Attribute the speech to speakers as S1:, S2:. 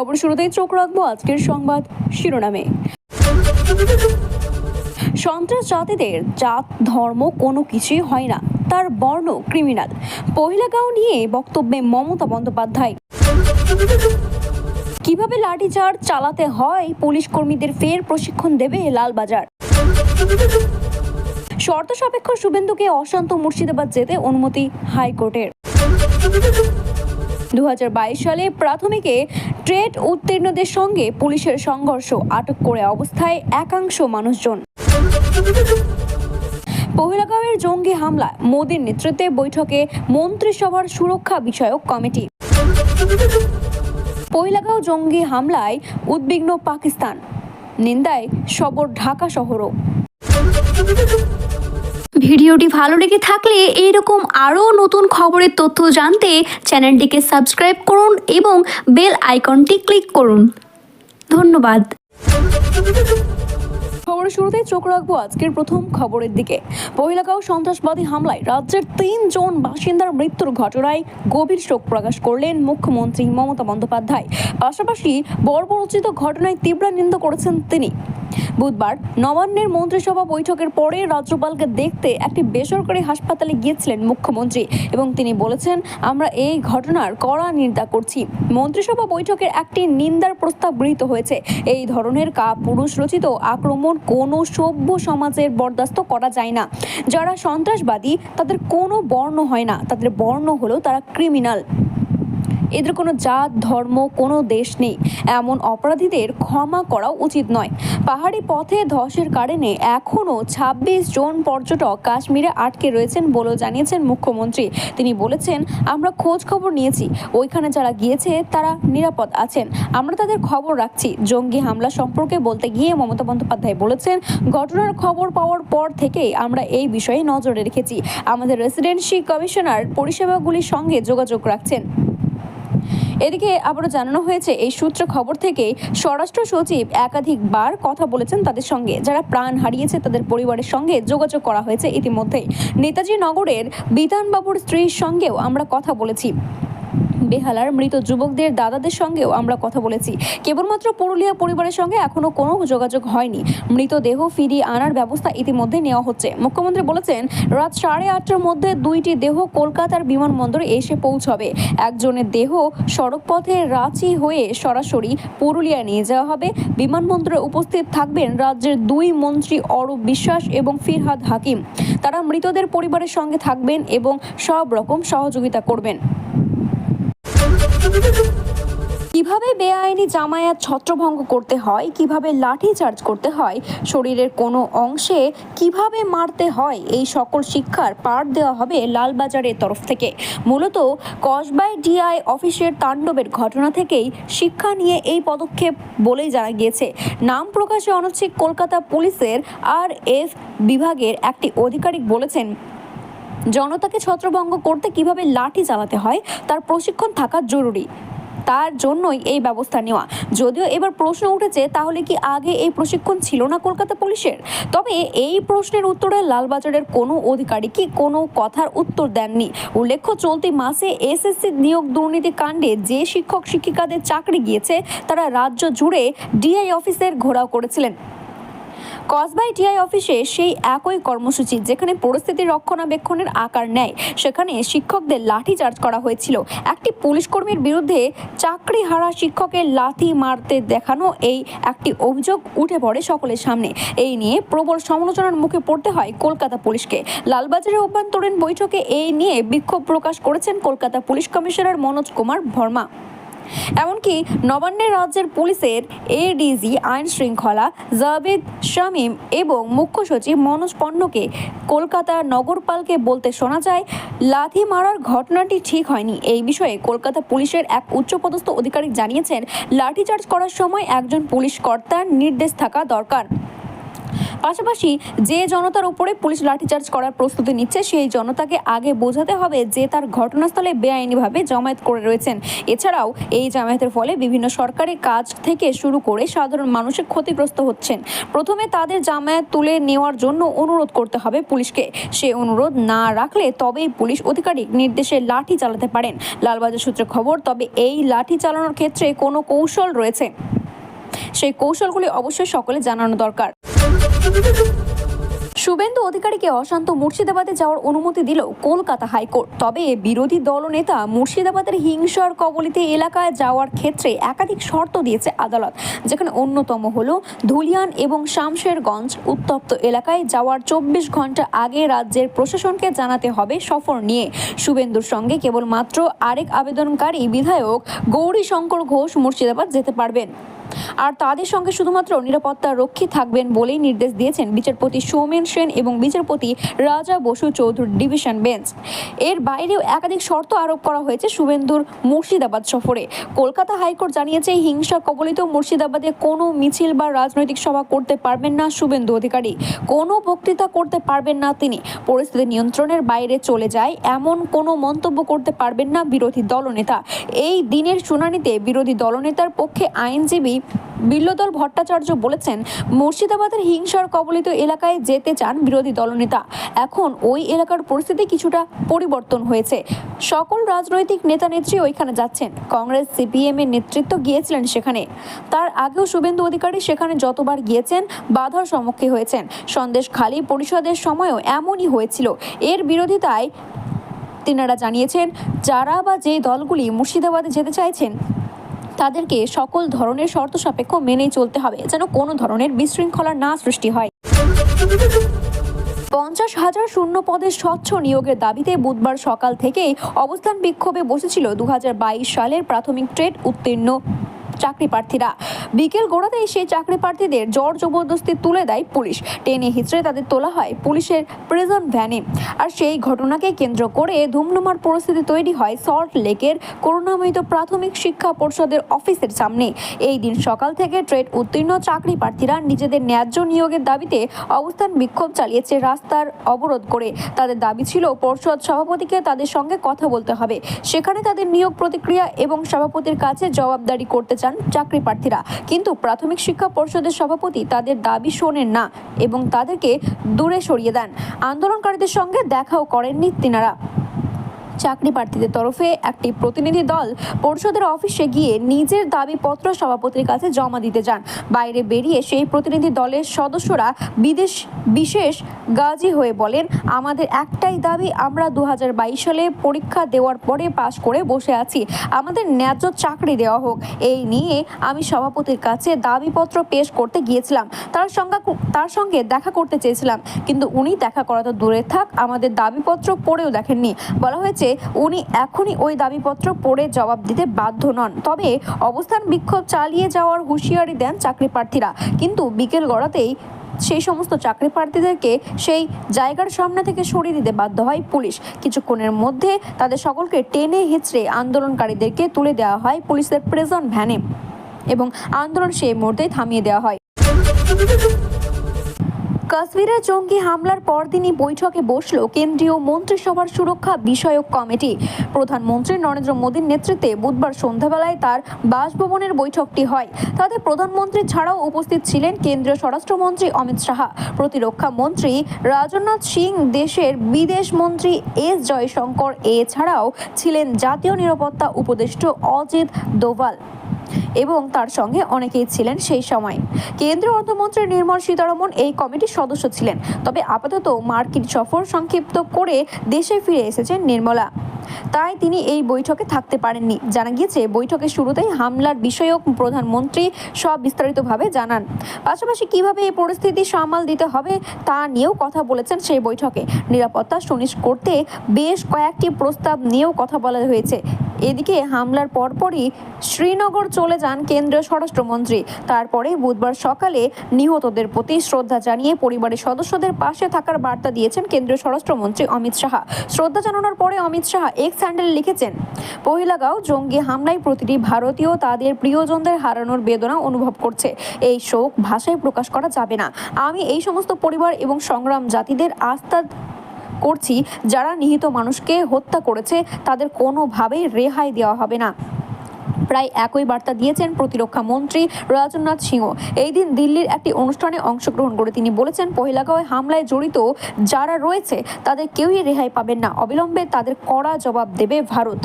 S1: খবর শুরুতেই চোখ রাখব আজকের সংবাদ শিরোনামে। সন্ত্রাস জাতিদের জাত, ধর্ম কোনো কিছুই হয় না। তার বর্ণ ক্রিমিনাল। পহিলাগাঁও নিয়ে বক্তব্যে মমতা বন্দ্যোপাধ্যায়। কীভাবে লাঠিচার্জ চালাতে হয়? পুলিশ কর্মীদের ফের প্রশিক্ষণ দেবে লালবাজার। শর্ত সাপেক্ষ শুভেন্দুকে অশান্ত মুর্শিদাবাদ যেতে অনুমতি হাইকোর্টের। দু হাজার বাইশ সালে প্রাথমিকে ট্রেড উত্তীর্ণদের সঙ্গে পুলিশের সংঘর্ষ আটক করে অবস্থায় একাংশ মানুষজন। পহিলাগাঁওয়ের জঙ্গি হামলা মোদীর নেতৃত্বে বৈঠকে মন্ত্রিসভার সুরক্ষা বিষয়ক কমিটি। পহিলাগাঁও জঙ্গি হামলায় উদ্বিগ্ন পাকিস্তান। নিন্দায় সবর ঢাকা শহরও।
S2: ভিডিওটি ভালো লেগে থাকলে এইরকম আরও নতুন খবরের তথ্য জানতে চ্যানেলটিকে সাবস্ক্রাইব করুন এবং বেল আইকনটি ক্লিক করুন। ধন্যবাদ।
S1: খবরের শুরুতেই চোখ রাখব আজকের প্রথম খবরের দিকে। পহিলাগাঁও সন্ত্রাসবাদী হামলায় রাজ্যের তিনজন বাসিন্দার মৃত্যুর ঘটনায় গভীর শোক প্রকাশ করলেন মুখ্যমন্ত্রী মমতা বন্দ্যোপাধ্যায়। পাশাপাশি বর্বরচিত ঘটনায় তীব্র নিন্দা করেছেন তিনি। বুধবার নবান্নের মন্ত্রিসভা বৈঠকের পরে রাজ্যপালকে দেখতে একটি বেসরকারি হাসপাতালে গিয়েছিলেন মুখ্যমন্ত্রী এবং তিনি বলেছেন, আমরা এই ঘটনার কড়া নিন্দা করছি। মন্ত্রিসভা বৈঠকের একটি নিন্দার প্রস্তাব গৃহীত হয়েছে। এই ধরনের কা পুরুষ রচিত আক্রমণ কোনো সভ্য সমাজের বরদাস্ত করা যায় না। যারা সন্ত্রাসবাদী, তাদের কোনো বর্ণ হয় না। তাদের বর্ণ হলো তারা ক্রিমিনাল। এদের কোনো জাত, ধর্ম, কোনো দেশ নেই। এমন অপরাধীদের ক্ষমা করা উচিত নয়। পাহাড়ি পথে ধসের কারণে এখনও ছাব্বিশ জন পর্যটক কাশ্মীরে আটকে রয়েছেন বলেও জানিয়েছেন মুখ্যমন্ত্রী। তিনি বলেছেন, আমরা খোঁজ খবর নিয়েছি। ওইখানে যারা গিয়েছে, তারা নিরাপদ আছেন। আমরা তাদের খবর রাখছি। জঙ্গি হামলা সম্পর্কে বলতে গিয়ে মমতা বন্দ্যোপাধ্যায় বলেছেন, ঘটনার খবর পাওয়ার পর থেকেই আমরা এই বিষয়ে নজরে রেখেছি। আমাদের রেসিডেন্সি কমিশনার পরিষেবাগুলির সঙ্গে যোগাযোগ রাখছেন। এদিকে আবারও জানানো হয়েছে, এই সূত্র খবর থেকে স্বরাষ্ট্র সচিব একাধিকবার কথা বলেছেন তাদের সঙ্গে। যারা প্রাণ হারিয়েছে তাদের পরিবারের সঙ্গে যোগাযোগ করা হয়েছে ইতিমধ্যেই। নেতাজি নগরের বিধানবাবুর স্ত্রীর সঙ্গেও আমরা কথা বলেছি। বেহালার মৃত যুবকদের দাদাদের সঙ্গেও আমরা কথা বলেছি। কেবলমাত্র পুরুলিয়া পরিবারের সঙ্গে এখনও কোনো যোগাযোগ হয়নি। মৃতদেহ ফিরিয়ে আনার ব্যবস্থা ইতিমধ্যে নেওয়া হচ্ছে। মুখ্যমন্ত্রী বলেছেন, রাত সাড়ে আটটার মধ্যে দুইটি দেহ কলকাতার বিমানবন্দরে এসে পৌঁছবে। একজনের দেহ সড়কপথে রাঁচি হয়ে সরাসরি পুরুলিয়া নিয়ে যাওয়া হবে। বিমানবন্দরে উপস্থিত থাকবেন রাজ্যের দুই মন্ত্রী অরূপ বিশ্বাস এবং ফিরহাদ হাকিম। তারা মৃতদের পরিবারের সঙ্গে থাকবেন এবং সব রকম সহযোগিতা করবেন। কীভাবে বেআইনি জামায়াত ছত্রভঙ্গ করতে হয়, কীভাবে লাঠি চার্জ করতে হয়, শরীরের কোনো অংশে কীভাবে মারতে হয়, এই সকল শিক্ষার পাঠ দেওয়া হবে লালবাজারের তরফ থেকে। মূলত কসবাই ডিআই অফিসের তাণ্ডবের ঘটনা থেকেই শিক্ষা নিয়ে এই পদক্ষেপ বলেই জানা গিয়েছে। নাম প্রকাশে অনচ্ছিক কলকাতা পুলিশের আর এফ বিভাগের একটি আধিকারিক বলেছেন, জনতাকে ছত্রভঙ্গ করতে কীভাবে লাঠি চালাতে হয়, তার প্রশিক্ষণ থাকা জরুরি। তার জন্যই এই ব্যবস্থা নেওয়া। যদিও এবার প্রশ্ন উঠেছে, তাহলে কি আগে এই প্রশিক্ষণ ছিল না কলকাতা পুলিশের? তবে এই প্রশ্নের উত্তরে লালবাজারের কোনো অধিকারিকই কোনো কথার উত্তর দেননি? উল্লেখ্য, চলতি মাসে এসএসসি নিয়োগ দুর্নীতি কাণ্ডে যে শিক্ষক শিক্ষিকাদের চাকরি গিয়েছে, তারা রাজ্য জুড়ে ডিআই অফিসের ঘোরাও করেছিলেন। কসবাই টিআই অফিসে সেই একই কর্মসূচি যেখানে পরিস্থিতি রক্ষণাবেক্ষণের আকার নেয়। সেখানে শিক্ষকদের লাঠি চার্জ করা হয়েছিল। একটি পুলিশ কর্মীর বিরুদ্ধে চাকরি হারা শিক্ষকের লাথি মারতে দেখানো এই একটি অভিযোগ উঠে পড়ে সকলের সামনে। এই নিয়ে প্রবল সমালোচনার মুখে পড়তে হয় কলকাতা পুলিশকে। লালবাজারের অভ্যন্তরীণ বৈঠকে এই নিয়ে বিক্ষোভ প্রকাশ করেছেন কলকাতা পুলিশ কমিশনার মনোজ কুমার ভর্মা এমনকি নবান্নের রাজ্যের পুলিশের এডিজি আইন শৃঙ্খলা জাভেদ শামীম এবং মুখ্য সচিব মনোজ পণ্যকে কলকাতা নগরপালকে বলতে শোনা যায়, লাথি মারার ঘটনাটি ঠিক হয়নি। এই বিষয়ে কলকাতা পুলিশের এক উচ্চপদস্থ আধিকারিক জানিয়েছেন, লাঠিচার্জ করার সময় একজন পুলিশ কর্তার নির্দেশ থাকা দরকার। পাশাপাশি যে জনতার উপরে পুলিশ লাঠিচার্জ করার প্রস্তুতি নিচ্ছে, সেই জনতাকে আগে বোঝাতে হবে যে তার ঘটনাস্থলে বেআইনিভাবে জামায়াত করে রয়েছেন। এছাড়াও এই জামায়াতের ফলে বিভিন্ন সরকারি কাজ থেকে শুরু করে সাধারণ মানুষের ক্ষতিগ্রস্ত হচ্ছেন। প্রথমে তাদের জামায়াত তুলে নেওয়ার জন্য অনুরোধ করতে হবে পুলিশকে। সে অনুরোধ না রাখলে তবেই পুলিশ আধিকারিক নির্দেশে লাঠি চালাতে পারেন। লালবাজার সূত্রে খবর, তবে এই লাঠি চালানোর ক্ষেত্রে কোনো কৌশল রয়েছে? সেই কৌশলগুলি অবশ্যই সকলে জানানো দরকার। শুভেন্দু অধিকারীকে অশান্ত মুর্শিদাবাদে যাওয়ার অনুমতি দিল কলকাতা হাইকোর্ট। তবে বিরোধী দলনেতা মুর্শিদাবাদের হিংসার কবলিতে এলাকায় যাওয়ার ক্ষেত্রে একাধিক শর্ত দিয়েছে আদালত, যেখানে অন্যতম হল ধুলিয়ান এবং শামশেরগঞ্জ উত্তপ্ত এলাকায় যাওয়ার চব্বিশ ঘণ্টা আগে রাজ্যের প্রশাসনকে জানাতে হবে সফর নিয়ে। শুভেন্দুর সঙ্গে কেবলমাত্র আরেক আবেদনকারী বিধায়ক গৌরী শঙ্কর ঘোষ মুর্শিদাবাদ যেতে পারবেন। আর তাদের সঙ্গে শুধুমাত্র নিরাপত্তা রক্ষী থাকবেন বলেই নির্দেশ দিয়েছেন বিচারপতি সৌমেন সেন এবং বিচারপতি রাজা বসু চৌধুরী ডিভিশন বেঞ্চ। এর বাইরেও একাধিক শর্ত আরোপ করা হয়েছে শুভেন্দুর মুর্শিদাবাদ সফরে। কলকাতা হাইকোর্ট জানিয়েছে, হিংসা কবলিত মুর্শিদাবাদে কোনো মিছিল বা রাজনৈতিক সভা করতে পারবেন না শুভেন্দু অধিকারী। কোনো বক্তৃতা করতে পারবেন না তিনি। পরিস্থিতি নিয়ন্ত্রণের বাইরে চলে যায়, এমন কোনো মন্তব্য করতে পারবেন না বিরোধী দলনেতা। এই দিনের শুনানিতে বিরোধী দলনেতার পক্ষে আইনজীবী বিল্লদল ভট্টাচার্য বলেছেন, মুর্শিদাবাদের হিংসার কবলিত এলাকায় যেতে চান বিরোধী দলনেতা। এখন ওই এলাকার পরিস্থিতি কিছুটা পরিবর্তন হয়েছে। সকল রাজনৈতিক নেতা নেত্রী ওইখানে যাচ্ছেন। কংগ্রেস, সিপিএম এর নেতৃত্ব গিয়েছিলেন সেখানে। তার আগেও শুভেন্দু অধিকারী সেখানে যতবার গিয়েছেন, বাধার সম্মুখীন হয়েছেন। সন্দেশ খালি পরিষদের সময়ও এমনই হয়েছিল। এর বিরোধিতায় তিনারা জানিয়েছেন, যারা বা যে দলগুলি মুর্শিদাবাদে যেতে চাইছেন তাদেরকে সকল ধরনের শর্ত সাপেক্ষ মেনেই চলতে হবে, যেন কোনো ধরনের বিশৃঙ্খলা না সৃষ্টি হয়। পঞ্চাশ হাজার শূন্য পদে স্বচ্ছ নিয়োগের দাবিতে বুধবার সকাল থেকেই অবস্থান বিক্ষোভে বসেছিল দু হাজার বাইশ সালের প্রাথমিক ট্রেড উত্তীর্ণ চাকরি প্রার্থীরা বিকেল গোড়াতেই সেই চাকরি প্রার্থীদের জোর জবরদস্তি তুলে দেয় পুলিশ। টেনে হিচড়ে তাদের তোলা হয় পুলিশের প্রিজন ভ্যানে। আর সেই ঘটনাকে কেন্দ্র করে ধুমধুমার পরিস্থিতি তৈরি হয় সল্ট লেকের করুণাময়িত প্রাথমিক শিক্ষা পরিষদের অফিসের সামনে। এই দিন সকাল থেকে ট্রেড উত্তীর্ণ চাকরি প্রার্থীরা নিজেদের ন্যায্য নিয়োগের দাবিতে অবস্থান বিক্ষোভ চালিয়েছে রাস্তার অবরোধ করে। তাদের দাবি ছিল পর্ষদ সভাপতিকে তাদের সঙ্গে কথা বলতে হবে। সেখানে তাদের নিয়োগ প্রতিক্রিয়া এবং সভাপতির কাছে জবাবদারি করতে চান চাকরি প্রার্থীরা। কিন্তু প্রাথমিক শিক্ষা পর্ষদের সভাপতি তাদের দাবি শোনেন না এবং তাদেরকে দূরে সরিয়ে দেন। আন্দোলনকারীদের সঙ্গে দেখাও করেননি তিনারা। চাকরি প্রার্থীদের তরফে একটি প্রতিনিধি দল পরিষদের অফিসে গিয়ে নিজের দাবিপত্র সভাপতির কাছে জমা দিতে যান। বাইরে বেরিয়ে সেই প্রতিনিধি দলের সদস্যরা বিদেশ বিশেষ গাজী হয়ে বলেন, আমাদের একটাই দাবি, আমরা দু হাজার বাইশ সালে পরীক্ষা দেওয়ার পরে পাশ করে বসে আছি। আমাদের ন্যায্য চাকরি দেওয়া হোক। এই নিয়ে আমি সভাপতির কাছে দাবিপত্র পেশ করতে গিয়েছিলাম। তার সঙ্গে তার সঙ্গে দেখা করতে চেয়েছিলাম। কিন্তু উনি দেখা করা তো দূরে থাক, আমাদের দাবিপত্র পড়েও দেখেননি। বলা হয়েছে উনি এখনই ওই দাবিপত্র পড়ে জবাব দিতে বাধ্য নন। তবে অবস্থান বিক্ষোভ চালিয়ে যাওয়ার হুঁশিয়ারি দেন চাকরি প্রার্থীরা কিন্তু বিকেল গড়াতেই সেই সমস্ত চাকরি প্রার্থীদেরকে সেই জায়গার সামনে থেকে সরিয়ে দিতে বাধ্য হয় পুলিশ। কিছুক্ষণের মধ্যে তাদের সকলকে টেনে হেঁচড়ে আন্দোলনকারীদেরকে তুলে দেওয়া হয় পুলিশের প্রেজন ভ্যানে এবং আন্দোলন সেই মুহূর্তে থামিয়ে দেওয়া হয়। কাশ্মীরের জঙ্গি হামলার পরদিনই বৈঠকে বসল কেন্দ্রীয় মন্ত্রিসভার সুরক্ষা বিষয়ক কমিটি। প্রধানমন্ত্রী নরেন্দ্র মোদীর নেতৃত্বে বুধবার সন্ধ্যাবেলায় তার বাসভবনের বৈঠকটি হয়। তাতে প্রধানমন্ত্রী ছাড়াও উপস্থিত ছিলেন কেন্দ্রীয় স্বরাষ্ট্রমন্ত্রী অমিত শাহা, প্রতিরক্ষা মন্ত্রী রাজনাথ সিং, দেশের বিদেশ মন্ত্রী এস জয়শঙ্কর, এছাড়াও ছিলেন জাতীয় নিরাপত্তা উপদেষ্টা অজিত দোভাল। এবং তার সঙ্গে অনেকেই ছিলেন সেই সময়। কেন্দ্রীয় অর্থমন্ত্রী নির্মল সীতারমন এই কমিটির সদস্য ছিলেন। তবে আপাতত মার্কিন সফর সংক্ষিপ্ত করে দেশে ফিরে এসেছেন নির্মলা। তাই তিনি এই বৈঠকে থাকতে পারেননি। জানা গিয়েছে বৈঠকের শুরুতেই হামলার বিষয়ক প্রধানমন্ত্রী সব বিস্তারিতভাবে জানান। পাশাপাশি কীভাবে এই পরিস্থিতি সামাল দিতে হবে তা নিয়েও কথা বলেছেন সেই বৈঠকে। নিরাপত্তা সুনিশ্চিত করতে বেশ কয়েকটি প্রস্তাব নিয়েও কথা বলা হয়েছে। এদিকে হামলার পরপরই শ্রীনগর চলে যান কেন্দ্রীয় স্বরাষ্ট্রমন্ত্রী। তারপরে বুধবার সকালে নিহতদের প্রতি শ্রদ্ধা জানিয়ে পরিবারের সদস্যদের পাশে থাকার বার্তা দিয়েছেন কেন্দ্রীয় স্বরাষ্ট্রমন্ত্রী অমিত শাহ। শ্রদ্ধা জানানোর পরে অমিত শাহ এক্স হ্যান্ডেলে লিখেছেন, পহিলাগাঁও জঙ্গি হামলায় প্রতিটি ভারতীয় তাদের প্রিয়জনদের হারানোর বেদনা অনুভব করছে। এই শোক ভাষায় প্রকাশ করা যাবে না। আমি এই সমস্ত পরিবার এবং সংগ্রাম জাতিদের আস্থা করছি, যারা নিহিত মানুষকে হত্যা করেছে, তাদের কোনোভাবেই রেহাই দেওয়া হবে না। প্রায় একই বার্তা দিয়েছেন প্রতিরক্ষা মন্ত্রী রাজনাথ সিংহ। এই দিন দিল্লির একটি অনুষ্ঠানে অংশগ্রহণ করে তিনি বলেছেন পহিলাগাঁওয়ে হামলায় জড়িত যারা রয়েছে, তাদের কেউই রেহাই পাবেন না। অবিলম্বে তাদের কড়া জবাব দেবে ভারত।